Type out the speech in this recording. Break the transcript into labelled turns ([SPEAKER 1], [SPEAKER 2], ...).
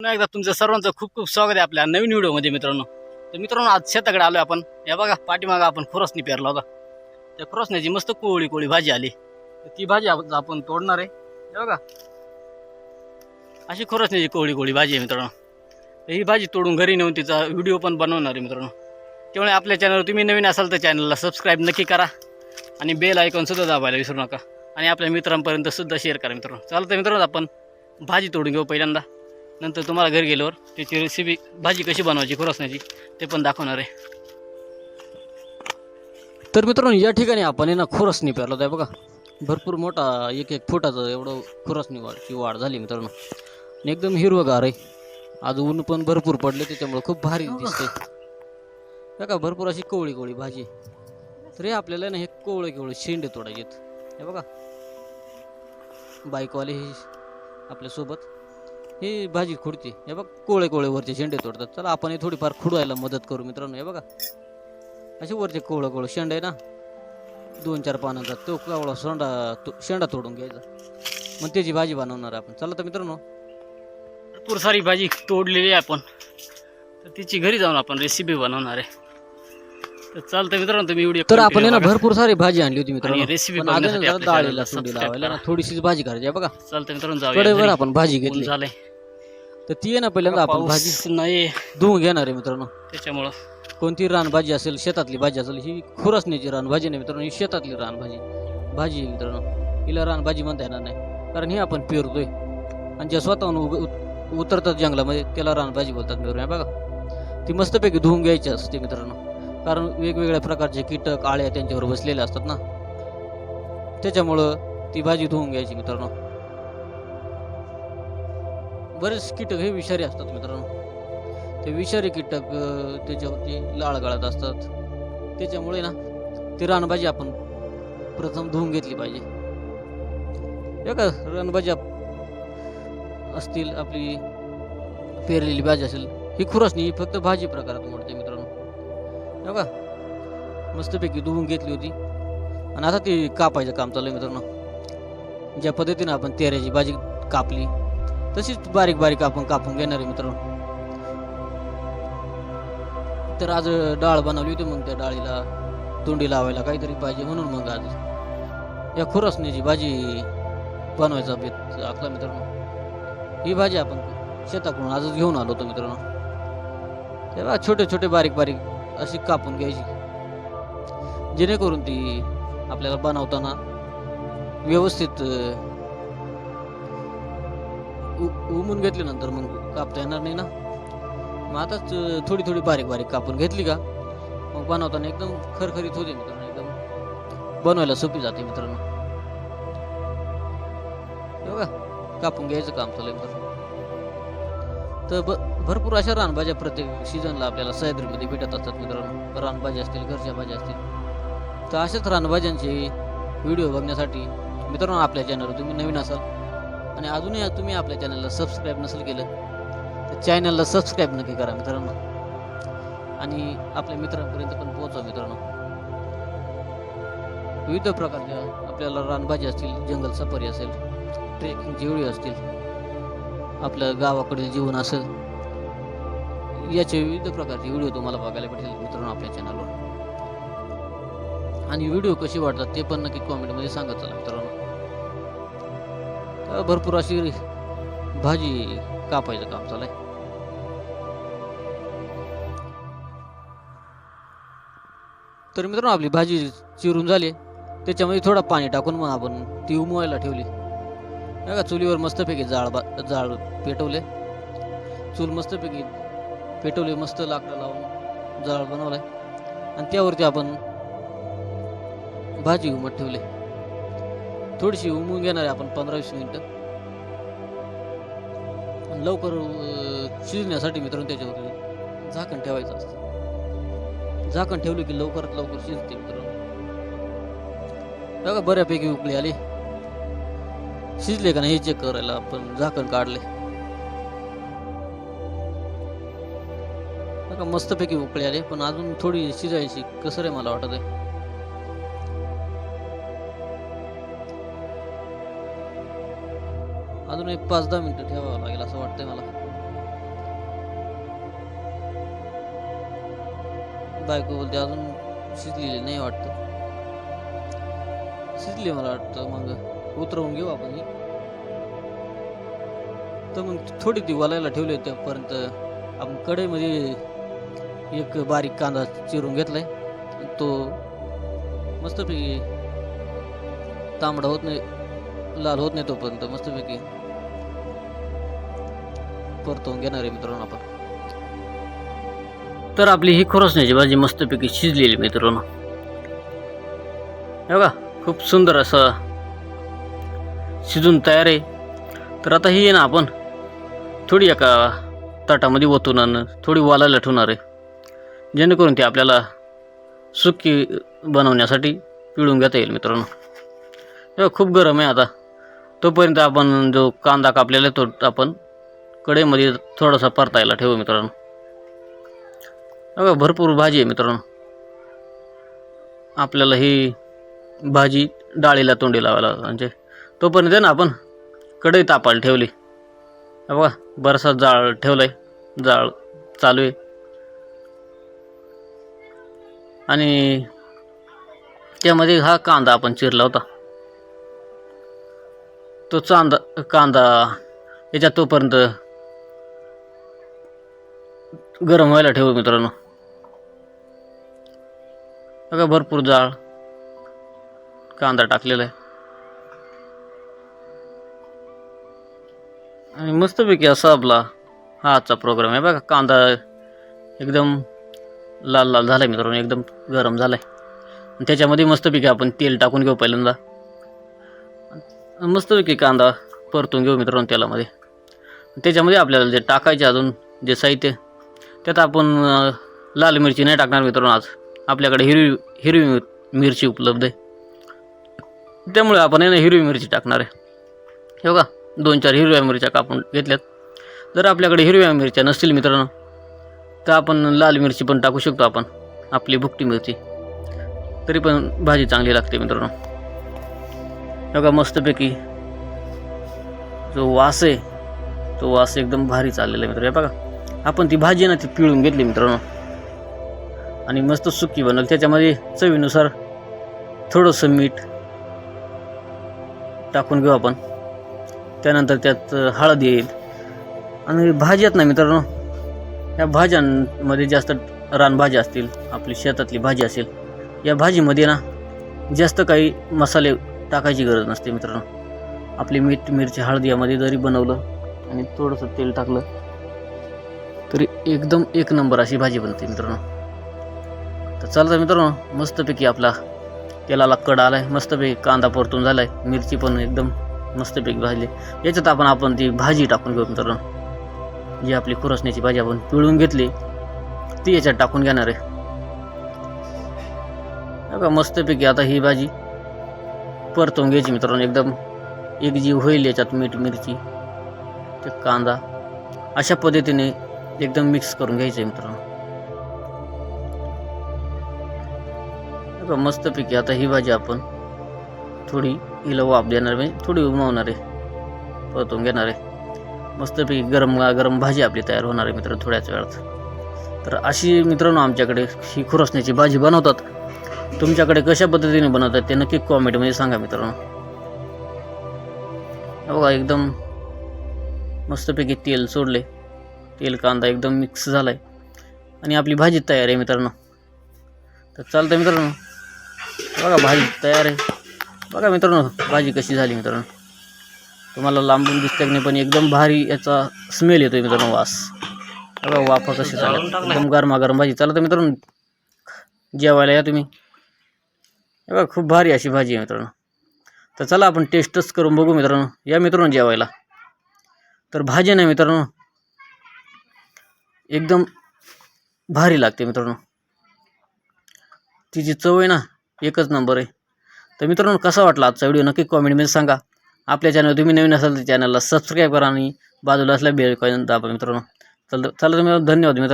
[SPEAKER 1] पुन्हा एकदा तुमचं सर्वांचं खूप खूप स्वागत आहे आपल्या नवीन व्हिडिओमध्ये मित्रांनो. तर मित्रांनो आज शेताकडे आलोय आपण. या बघा पाठीमागं आपण खुरसणी पेरला होता. त्या खुरसण्याची मस्त कोवळी कोवळी भाजी आली. तर ती भाजी आपण तोडणार आहे. हे बघा. अशी खुरसण्याची कोवळी कोवळी भाजी आहे मित्रांनो. तर ही भाजी तोडून घरी नेऊन तिचा व्हिडिओ पण बनवणार आहे मित्रांनो. त्यामुळे आपल्या चॅनलवर तुम्ही नवीन असाल तर चॅनलला सबस्क्राईब नक्की करा आणि बेल ऐकून सुद्धा दाबायला विसरू नका. आणि आपल्या मित्रांपर्यंत सुद्धा शेअर करा मित्रांनो. चालतं मित्रांनो आपण भाजी तोडून घेऊ पहिल्यांदा. नंतर तुम्हाला घरी गेल्यावर त्याची रेसिपी भाजी कशी बनवायची खुरसण्याची ते पण दाखवणार आहे. तर मित्रांनो या ठिकाणी आपण आहे ना खुरसणी पेरला आहे बघा. भरपूर मोठा एक एक फुटाचं एवढं खुरसणी वाढची वाढ झाली मित्रांनो. आणि एकदम हिरवगार आहे. आज ऊन पण भरपूर पडले त्याच्यामुळे खूप भारी दिसते बघा भरपूर अशी कोवळी कोवळी भाजी. तर हे आपल्याला ना हे कोवळे कोवळे शेंडे तोडायचे हे बघा. बाईकवाले हे आपल्यासोबत ही भाजी खुडते. हे बघ कोळे कोळे वरचे शेंडे तोडतात. चला आपण हे थोडीफार खुडवायला मदत करू मित्रांनो. हे बघा. असे वरचे कोवळं कोवळं शेंड आहे ना? दोन चार पानांचा तो कावळा शेंडा तो शेंडा तोडून घ्यायचा. मग त्याची भाजी बनवणार आपण. चला तर मित्रांनो. भरपूर सारी भाजी तोडलेली आहे आपण. तर तिची घरी जाऊन आपण रेसिपी बनवणार आहे. तर चालतं मित्रांनो तुम्ही व्हिडिओ
[SPEAKER 2] तर आपण ना भरपूर सारी भाजी आणली होती मित्रांनो.
[SPEAKER 1] रेसिपी
[SPEAKER 2] डाळीला सोंडी. थोडीशीच भाजी करायची आहे बघा.
[SPEAKER 1] चालतं मित्रांनो जाऊया.
[SPEAKER 2] आपण भाजी घेतली.
[SPEAKER 1] झालंय.
[SPEAKER 2] तर ती आहे ना पहिल्यांदा आपण
[SPEAKER 1] पाऊस
[SPEAKER 2] भाजी.
[SPEAKER 1] नाही.
[SPEAKER 2] धुवून घेणार आहे मित्रांनो.
[SPEAKER 1] त्याच्यामुळं.
[SPEAKER 2] कोणती रानभाजी असेल शेतातली भाजी असेल ही खुरसण्याची रानभाजी नाही मित्रांनो ही शेतातली रानभाजी. भाजी आहे मित्रांनो. हिला रानभाजी म्हणता येणार नाही. कारण ही आपण पेरतोय. आणि ज्या स्वतःहून उग उत- उतरतात जंगलामध्ये त्याला रानभाजी बोलतात मित्रांनो. हे बघा. ती मस्तपैकी धुवून घ्यायची असते मित्रांनो. कारण वेगवेगळ्या प्रकारचे कीटक आळ्या त्यांच्यावर बसलेले असतात ना. त्याच्यामुळं ती भाजी धुवून घ्यायची मित्रांनो. बरेच कीटक हे विषारी असतात मित्रांनो. ते विषारी कीटक त्याच्यावरती लाळ गळत असतात. त्याच्यामुळे ना ती रानभाजी आपण प्रथम धुवून घेतली पाहिजे. हे का रानभाजी असतील आपली पेरलेली भाजी असेल ही खुरसणी ही फक्त भाजी प्रकारात मोडते मित्रांनो. का मस्तपैकी धुवून घेतली होती. आणि आता ती कापायचं काम चालू आहे मित्रांनो. ज्या पद्धतीनं आपण तेऱ्याची भाजी कापली तशीच बारीक बारीक आपण कापून घेणार आहे मित्रांनो. तर आज डाळ बनवली होती मग त्या डाळीला तोंडी लावायला काहीतरी पाहिजे म्हणून मग आज या खुरसण्याची भाजी बनवायचा बेत आखला मित्रांनो. ही भाजी आपण शेताकडून आजच घेऊन आलो होतो मित्रांनो. तेव्हा छोटे छोटे बारीक बारीक अशी कापून घ्यायची. जेणेकरून ती आपल्याला बनवताना व्यवस्थित उमून घेतल्यानंतर मग कापता येणार नाही ना. मग आताच थोडी थोडी बारीक बारीक कापून घेतली का? मग बनवताना एकदम खरखरीत होते मित्रांनो एकदम बनवायला सोपी जाते मित्रांनो. बघा कापून घ्यायचं काम चालू मित्रांनो. तर ब भरपूर अशा रानभाज्या प्रत्येक सीझनला आपल्याला सह्याद्रीमध्ये भेटत असतात मित्रांनो. रानभाज्या असतील घरच्या भाज्या असतील. तर अशाच रानभाज्यांचे व्हिडिओ बघण्यासाठी मित्रांनो आपल्या चॅनलवर तुम्ही नवीन असाल आणि अजूनही तुम्ही आपल्या चॅनलला सबस्क्राईब नसेल केलं तर चॅनलला सबस्क्राईब नक्की करा मित्रांनो. आणि आपल्या मित्रांपर्यंत पण पोहोचवा मित्रांनो. विविध प्रकारच्या आपल्याला रानभाजी असतील जंगल सफारी असेल ट्रेकिंग व्हिडिओ असतील आपलं गावाकडील जीवन असेल याचे विविध प्रकारचे व्हिडिओ तुम्हाला बघायला भेटेल मित्रांनो आपल्या चॅनलवर आणि व्हिडिओ कसे वाटतात ते पण नक्की कॉमेंटमध्ये सांगत चला मित्रांनो. भरपूर अशी भाजी कापायचं काम चालू आहे तर मित्रांनो आपली भाजी चिरून झाली. त्याच्यामध्ये थोडं पाणी टाकून मग आपण ती उमवायला ठेवली. नाही का चुलीवर मस्तपैकी जाळ बा जाळ पेटवले चूल मस्तपैकी पेटवले मस्त लाकडं लावून जाळ बनवलाय. आणि त्यावरती आपण भाजी उमट ठेवली. थोडीशी उमून घेणार आहे आपण पंधरा वीस मिनिटं लवकर शिजण्यासाठी मित्रांनो त्याच्यावर झाकण ठेवायचं असतं. झाकण ठेवलं की लवकरात लवकर शिजते मित्रांनो. बघा बऱ्यापैकी उकळी आली. शिजले का नाही हे चेक करायला आपण झाकण काढले बघा मस्तपैकी उकळी आली पण अजून थोडी शिजायची कसं रे मला वाटत आहे अजून एक पाच दहा मिनटं ठेवावं लागेल असं वाटतंय मला.
[SPEAKER 1] बायको बोलते अजून शिजलेली नाही वाटत. शिजली मला वाटतं मग. उतरवून घेऊ आपण तर मग थोडी ती वलायला ठेवली त्यापर्यंत आपण कढईमध्ये एक बारीक कांदा चिरून घेतलाय. तो मस्तपैकी तांबडा होत नाही लाल होत नाही तोपर्यंत मस्तपैकी. परतवून घेणार आहे मित्रांनो आपण.
[SPEAKER 2] तर आपली ही खोरसण्याची भाजी मस्तपैकी शिजलेली मित्रांनो. हे बघा खूप सुंदर असं शिजून तयार आहे. तर आता ही ना आपण थोडी एका ताटामध्ये ओतून आणून थोडी वालायला ठेवणार आहे. जेणेकरून ती आपल्याला सुकी बनवण्यासाठी पिळून घेता येईल मित्रांनो. हे खूप गरम आहे आता. तोपर्यंत आपण जो कांदा कापलेला आहे तो आपण कढईमध्ये थोडासा परतायला ठेवू मित्रांनो. बघा भरपूर भाजी आहे मित्रांनो. आपल्याला ही भाजी डाळीला तोंडी लावायला म्हणजे तोपर्यंत आहे ना आपण कढई तापायला ठेवली. बघा बराचसा जाळ आहे जाळ चालू आहे. आणि त्यामध्ये हा कांदा आपण चिरला होता. तो चांदा कांदा याच्यात तोपर्यंत गरम व्हायला ठेवू मित्रांनो. बघा भरपूर जाळ. कांदा टाकलेला आहे. आणि मस्तपैकी असा आपला हा आजचा प्रोग्राम आहे बघा. कांदा एकदम लाल लाल झाला आहे मित्रांनो एकदम गरम झाला आहे त्याच्यामध्ये मस्तपैकी आपण तेल टाकून घेऊ पहिल्यांदा. मस्तपैकी कांदा परतून घेऊ मित्रांनो तेलामध्ये. त्याच्यामध्ये आपल्याला जे टाकायचे अजून जे साहित्य त्यात आपण लाल मिरची नाही टाकणार मित्रांनो आज. आपल्याकडे हिरवी हिरवी मिरची उपलब्ध आहे. त्यामुळे आपण आहे ना हिरवी मिरची टाकणार आहे. हो का दोन चार हिरव्या मिरच्या कापून घेतल्यात. जर आपल्याकडे हिरव्या मिरच्या नसतील मित्रांनो तर आपण लाल मिरची पण टाकू शकतो आपण आपली भुकटी मिरची. तरी पण भाजी चांगली लागते मित्रांनो. हो का मस्तपैकी जो वास आहे तो वास एकदम भारी चाललेला आहे मित्र हे बघा. आपण ती भाजी आहे ना ती पिळून घेतली मित्रांनो. आणि मस्त सुकी बनवली. त्याच्यामध्ये चवीनुसार थोडंसं मीठ टाकून घेऊ आपण. त्यानंतर त्यात हळद येईल. आणि भाज्यात ना मित्रांनो या भाज्यांमध्ये जास्त रानभाज्या असतील आपली शेतातली भाजी असेल या भाजीमध्ये ना जास्त काही मसाले टाकायची गरज नसते मित्रांनो. आपली मीठ मिरची हळद यामध्ये जरी बनवलं आणि थोडंसं तेल टाकलं तरी एकदम एक नंबर अशी भाजी बनते मित्रांनो. तर चालतं मित्रांनो मस्तपैकी आपला तेलाला कड आलाय. मस्तपैकी कांदा परतून झालाय. मिरची पण एकदम मस्तपैकी भाजली. याच्यात आपण आपण ती भाजी टाकून घेऊ मित्रांनो. जी आपली खुरसण्याची भाजी आपण पिळून घेतली ती याच्यात टाकून घेणार आहे. बघा मस्तपैकी आता ही भाजी परतून घ्यायची मित्रांनो. एकदम एकजीव होईल याच्यात मीठ मिरची ते कांदा. अशा पद्धतीने एकदम मिक्स करून घ्यायचं आहे मित्रांनो मस्तपैकी आता ही भाजी आपण थोडी हिला वाफ देणार म्हणजे थोडी उमावणार आहे परतून घेणार आहे. मस्तपैकी गरम गरम भाजी आपली तयार होणार आहे मित्रांनो थोड्याच वेळात. तर अशी मित्रांनो आमच्याकडे ही खुरसण्याची भाजी बनवतात. तुमच्याकडे कशा पद्धतीने बनवतात ते नक्की कॉमेंटमध्ये सांगा मित्रांनो. बघा एकदम मस्तपैकी तेल सोडले. तेल कांदा एकदम मिक्स झाला आहे आणि आपली भाजी तयार आहे मित्रांनो. तर चालतं मित्रांनो. बघा भाजी तयार आहे. बघा मित्रांनो भाजी कशी झाली मित्रांनो. तुम्हाला लांबून दिसते नाही पण एकदम भारी याचा स्मेल येतो मित्रांनो वास. बघा वाफा कशी झाला एकदम गरमागरम भाजी. चालतं मित्रांनो. जेवायला या तुम्ही. बघा खूप भारी अशी भाजी आहे मित्रांनो. तर चला आपण टेस्टच करून बघू मित्रांनो. या मित्रांनो जेवायला. तर भाजी नाही मित्रांनो. एकदम भारी लागते मित्रांनो. तिची चव आहे ना एकच नंबर आहे. तर मित्रांनो कसा वाटला आजचा व्हिडिओ नक्की कॉमेंटमध्ये सांगा. आपल्या चॅनल तुम्ही नवीन असाल तर चॅनलला सबस्क्राईब करा आणि बाजूला असल्या बेल दाबा मित्रांनो. चल चला तुम्ही धन्यवाद मित्रांनो.